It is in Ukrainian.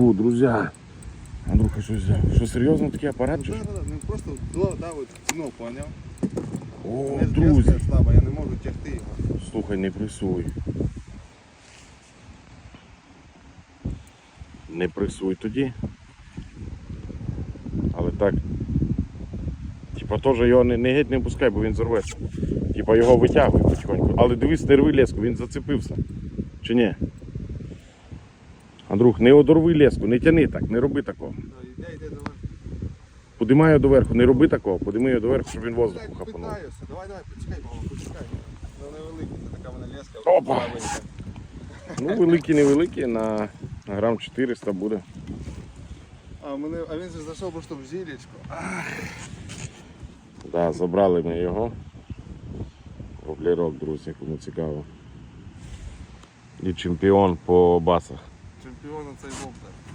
О, друзі. Андрюха, що? Що серйозно такий апарат? Чи? Да, що? да, да, ну просто дно, да, от дно, поняв? О, друзі. слаба, я не можу тягти його. Слухай, не пресуй. Не пресуй тоді. Але так. Типа теж його не, не геть не пускай, бо він зорветься. Типа його витягуй потихоньку. Але дивись, не рви леску, він зацепився. Чи ні? Андрюх, не одорви леску, не тяни так, не роби такого. Подимай його доверху, не роби такого, подимай його доверху, щоб він воздуху Так, хапанув. Давай, давай, почекай, мама, почекай. Невеликий, це така вона леска. Опа. Ну, великі, невеликі, на грам 400 буде. А, мене, а він же зайшов просто в зілечко. Да, забрали ми його. Воблерок, друзі, кому цікаво. І чемпіон по басах. Чемпіон цей воблер.